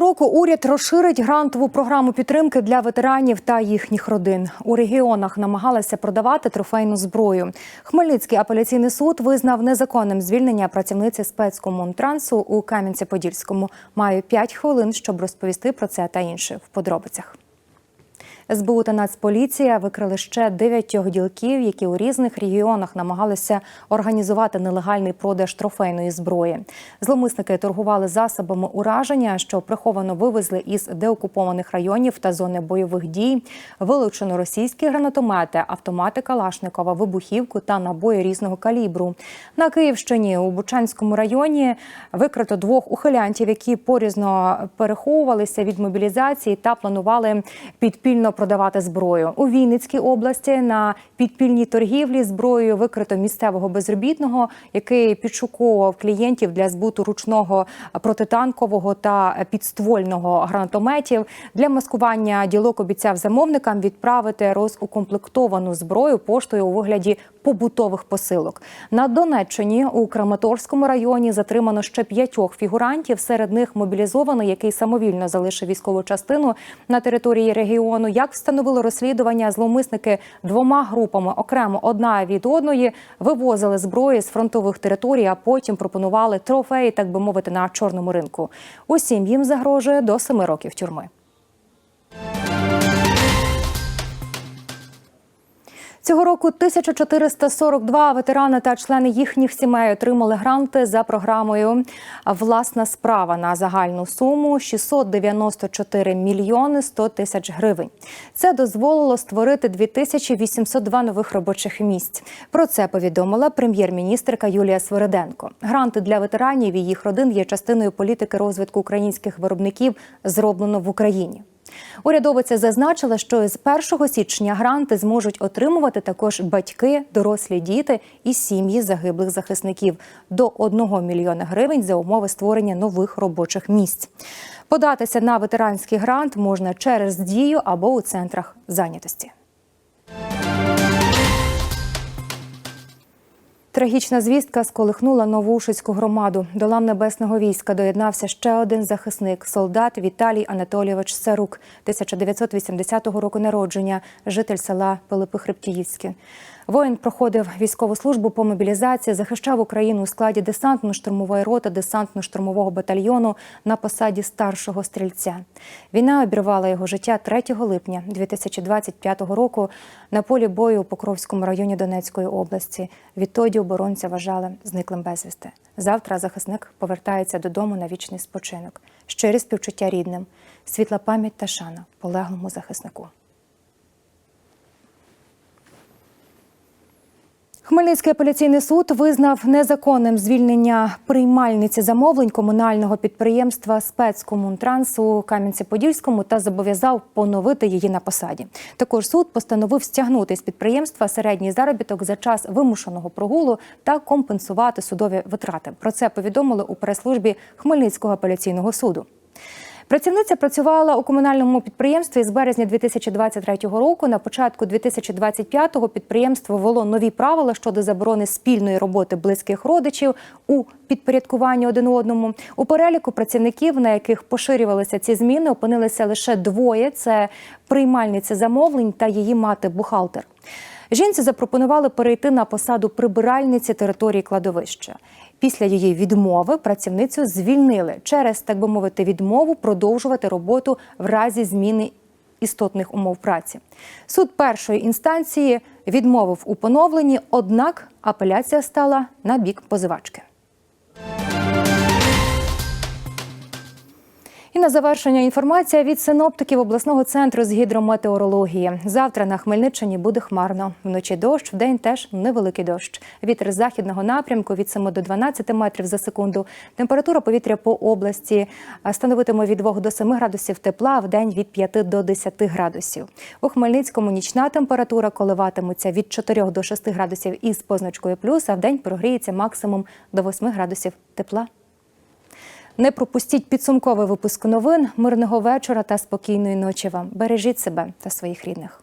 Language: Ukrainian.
року уряд розширить грантову програму підтримки для ветеранів та їхніх родин. У регіонах намагалися продавати трофейну зброю. Хмельницький апеляційний суд визнав незаконним звільнення працівниці спецкомунтрансу у Кам'янці-Подільському. Маю 5 хвилин, щоб розповісти про це та інше в подробицях. СБУ та Нацполіція викрили ще дев'ятьох ділків, які у різних регіонах намагалися організувати нелегальний продаж трофейної зброї. Зломисники торгували засобами ураження, що приховано вивезли із деокупованих районів та зони бойових дій. Вилучено російські гранатомети, автомати Калашникова, вибухівку та набої різного калібру. На Київщині у Бучанському районі викрито двох ухилянтів, які порізно переховувалися від мобілізації та планували підпільно продавати зброю. У Вінницькій області на підпільній торгівлі зброєю викрито місцевого безробітного, який підшуковував клієнтів для збуту ручного протитанкового та підствольного гранатометів. Для маскування ділок обіцяв замовникам відправити розукомплектовану зброю поштою у вигляді побутових посилок. На Донеччині у Краматорському районі затримано ще п'ятьох фігурантів. Серед них мобілізований, який самовільно залишив військову частину на території регіону. Як встановило розслідування, зловмисники двома групами окремо одна від одної вивозили зброї з фронтових територій, а потім пропонували трофеї, так би мовити, на чорному ринку. Усім їм загрожує до семи років тюрми. Цього року 1442 ветерани та члени їхніх сімей отримали гранти за програмою Власна справа на загальну суму 694 мільйони 100 тисяч гривень. Це дозволило створити 2802 нових робочих місць. Про це повідомила прем'єр-міністрка Юлія Свириденко. Гранти для ветеранів і їх родин є частиною політики розвитку українських виробників, зроблено в Україні. Урядовиця зазначила, що з 1 січня гранти зможуть отримувати також батьки, дорослі діти і сім'ї загиблих захисників до 1 мільйона гривень за умови створення нових робочих місць. Податися на ветеранський грант можна через дію або у центрах зайнятості. Трагічна звістка сколихнула Новушицьку громаду. До лам небесного війська доєднався ще один захисник, солдат Віталій Анатолійович Сарук, 1980 року народження, житель села Пилипи-Хребтіївське. Воїн проходив військову службу по мобілізації, захищав Україну у складі десантно-штурмової роти десантно-штурмового батальйону на посаді старшого стрільця. Війна обірвала його життя 3 липня 2025 року на полі бою у Покровському районі Донецької області. Відтоді оборонця вважали зниклим безвісти. Завтра захисник повертається додому на вічний спочинок. Щирі співчуття рідним, світла пам'ять та шана полеглому захиснику. Хмельницький апеляційний суд визнав незаконним звільнення приймальниці замовлень комунального підприємства спецкомунтранс у Кам'янці-Подільському та зобов'язав поновити її на посаді. Також суд постановив стягнути з підприємства середній заробіток за час вимушеного прогулу та компенсувати судові витрати. Про це повідомили у прес-службі Хмельницького апеляційного суду. Працівниця працювала у комунальному підприємстві з березня 2023 року. На початку 2025-го підприємство ввело нові правила щодо заборони спільної роботи близьких родичів у підпорядкуванні один одному. У переліку працівників, на яких поширювалися ці зміни, опинилися лише двоє: це приймальниця замовлень та її мати-бухгалтер. Жінці запропонували перейти на посаду прибиральниці території кладовища. Після її відмови працівницю звільнили через, так би мовити, відмову продовжувати роботу в разі зміни істотних умов праці. Суд першої інстанції відмовив у поновленні, однак апеляція стала на бік позивачки. На завершення інформація від синоптиків обласного центру з гідрометеорології. Завтра на Хмельниччині буде хмарно. Вночі дощ, вдень теж невеликий дощ. Вітер західного напрямку від 7 до 12 метрів за секунду. Температура повітря по області становитиме від 2 до 7 градусів тепла, а вдень від 5 до 10 градусів. У Хмельницькому нічна температура коливатиметься від 4 до 6 градусів із позначкою плюс, а вдень прогріється максимум до 8 градусів тепла. Не пропустіть підсумковий випуск новин, мирного вечора та спокійної ночі вам. Бережіть себе та своїх рідних.